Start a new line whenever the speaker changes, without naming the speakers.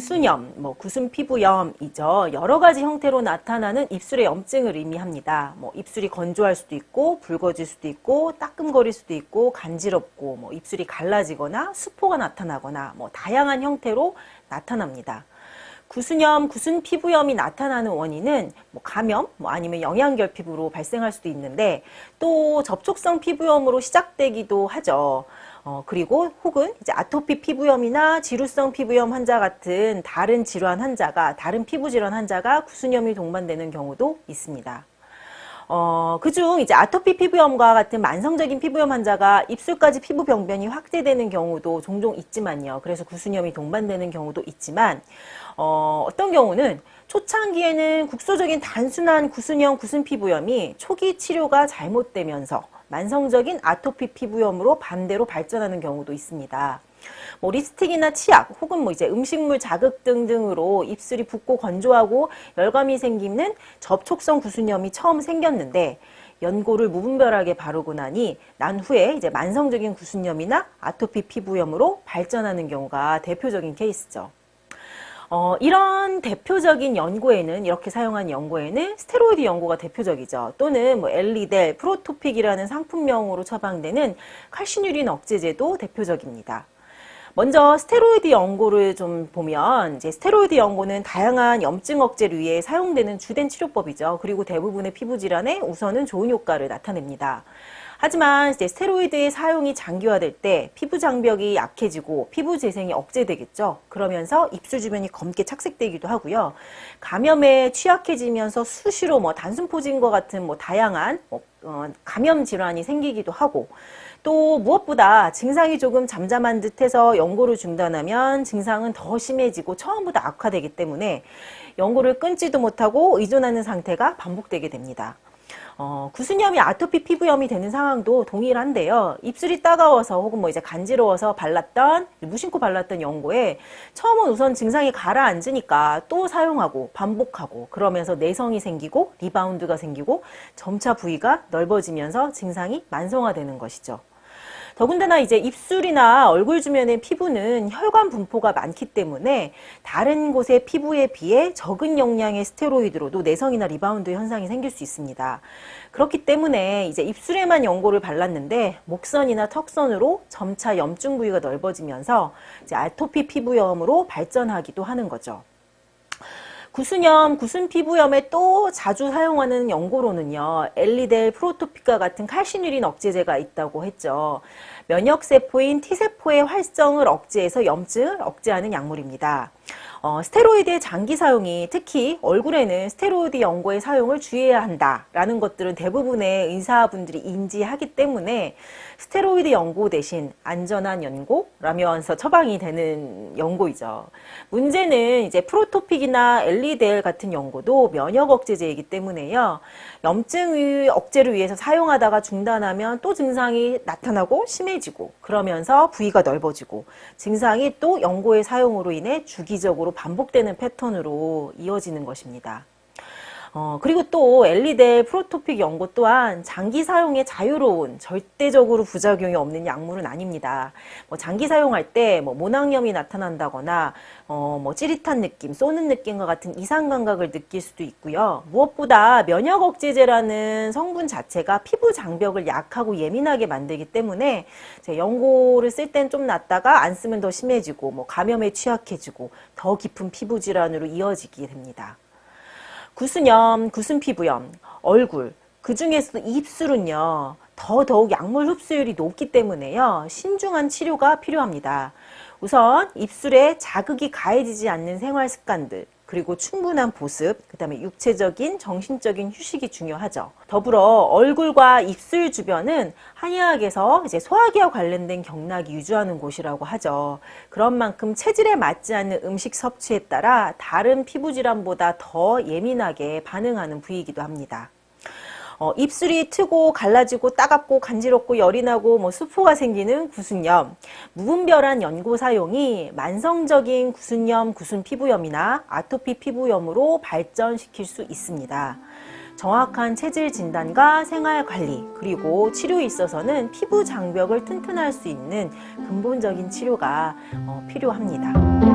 구순염, 뭐 구순 피부염이죠. 여러 가지 형태로 나타나는 입술의 염증을 의미합니다. 뭐 입술이 건조할 수도 있고 붉어질 수도 있고 따끔거릴 수도 있고 간지럽고 뭐 입술이 갈라지거나 수포가 나타나거나 뭐 다양한 형태로 나타납니다. 구순염, 구순 피부염이 나타나는 원인은 뭐 감염, 뭐 아니면 영양결 피부로 발생할 수도 있는데 또 접촉성 피부염으로 시작되기도 하죠. 어, 그리고 혹은 이제 아토피 피부염이나 지루성 피부염 환자 같은 다른 질환 환자가, 다른 피부 질환 환자가 구순염이 동반되는 경우도 있습니다. 어, 그중 이제 아토피 피부염과 같은 만성적인 피부염 환자가 입술까지 피부 병변이 확대되는 경우도 종종 있지만요. 그래서 구순염이 동반되는 경우도 있지만, 어, 어떤 경우는 초창기에는 국소적인 단순한 구순형 구순 피부염이 초기 치료가 잘못되면서 만성적인 아토피 피부염으로 반대로 발전하는 경우도 있습니다. 뭐 립스틱이나 치약 혹은 뭐 이제 음식물 자극 등등으로 입술이 붓고 건조하고 열감이 생기는 접촉성 구순염이 처음 생겼는데 연고를 무분별하게 바르고 나니 난 후에 이제 만성적인 구순염이나 아토피 피부염으로 발전하는 경우가 대표적인 케이스죠. 어, 이런 대표적인 연고에는 이렇게 사용한 연고에는 스테로이드 연고가 대표적이죠. 또는 뭐 엘리델, 프로토픽이라는 상품명으로 처방되는 칼슘유린 억제제도 대표적입니다. 먼저 스테로이드 연고를 좀 보면 이제 스테로이드 연고는 다양한 염증 억제를 위해 사용되는 주된 치료법이죠. 그리고 대부분의 피부 질환에 우선은 좋은 효과를 나타냅니다. 하지만 이제 스테로이드의 사용이 장기화될 때 피부 장벽이 약해지고 피부 재생이 억제되겠죠. 그러면서 입술 주변이 검게 착색되기도 하고요. 감염에 취약해지면서 수시로 뭐 단순 포진과 같은 뭐 다양한 뭐 어, 감염 질환이 생기기도 하고 또 무엇보다 증상이 조금 잠잠한 듯해서 연고를 중단하면 증상은 더 심해지고 처음보다 악화되기 때문에 연고를 끊지도 못하고 의존하는 상태가 반복되게 됩니다. 어, 구순염이 아토피 피부염이 되는 상황도 동일한데요. 입술이 따가워서 혹은 뭐 이제 간지러워서 발랐던 무심코 발랐던 연고에 처음은 우선 증상이 가라앉으니까 또 사용하고 반복하고 그러면서 내성이 생기고 리바운드가 생기고 점차 부위가 넓어지면서 증상이 만성화되는 것이죠. 더군다나 이제 입술이나 얼굴 주변의 피부는 혈관 분포가 많기 때문에 다른 곳의 피부에 비해 적은 용량의 스테로이드로도 내성이나 리바운드 현상이 생길 수 있습니다. 그렇기 때문에 이제 입술에만 연고를 발랐는데 목선이나 턱선으로 점차 염증 부위가 넓어지면서 이제 아토피 피부염으로 발전하기도 하는 거죠. 구순염, 구순 피부염에 또 자주 사용하는 연고로는요, 엘리델, 프로토피카 같은 칼슘유린 억제제가 있다고 했죠. 면역세포인 T세포의 활성을 억제해서 염증을 억제하는 약물입니다. 어, 스테로이드의 장기 사용이 특히 얼굴에는 스테로이드 연고의 사용을 주의해야 한다라는 것들은 대부분의 의사분들이 인지하기 때문에 스테로이드 연고 대신 안전한 연고라면서 처방이 되는 연고이죠. 문제는 이제 프로토픽이나 엘리델 같은 연고도 면역 억제제이기 때문에요. 염증 억제를 위해서 사용하다가 중단하면 또 증상이 나타나고 심해지고 그러면서 부위가 넓어지고 증상이 또 연고의 사용으로 인해 주기적으로 반복되는 패턴으로 이어지는 것입니다. 어, 그리고 또 엘리델 프로토픽 연고 또한 장기 사용에 자유로운 절대적으로 부작용이 없는 약물은 아닙니다. 뭐 장기 사용할 때 뭐 모낭염이 나타난다거나 어, 뭐 찌릿한 느낌, 쏘는 느낌과 같은 이상 감각을 느낄 수도 있고요. 무엇보다 면역 억제제라는 성분 자체가 피부 장벽을 약하고 예민하게 만들기 때문에 연고를 쓸 땐 좀 낫다가 안 쓰면 더 심해지고 뭐 감염에 취약해지고 더 깊은 피부 질환으로 이어지게 됩니다. 구순염, 구순피부염, 얼굴, 그 중에서도 입술은요, 더더욱 약물 흡수율이 높기 때문에요, 신중한 치료가 필요합니다. 우선 입술에 자극이 가해지지 않는 생활 습관들, 그리고 충분한 보습, 그 다음에 육체적인, 정신적인 휴식이 중요하죠. 더불어 얼굴과 입술 주변은 한의학에서 이제 소화기와 관련된 경락이 유주하는 곳이라고 하죠. 그런 만큼 체질에 맞지 않는 음식 섭취에 따라 다른 피부 질환보다 더 예민하게 반응하는 부위이기도 합니다. 어, 입술이 트고 갈라지고 따갑고 간지럽고 열이 나고 뭐 수포가 생기는 구순염, 무분별한 연고 사용이 만성적인 구순염, 구순 피부염이나 아토피 피부염으로 발전시킬 수 있습니다. 정확한 체질 진단과 생활 관리, 그리고 치료에 있어서는 피부 장벽을 튼튼할 수 있는 근본적인 치료가 어, 필요합니다.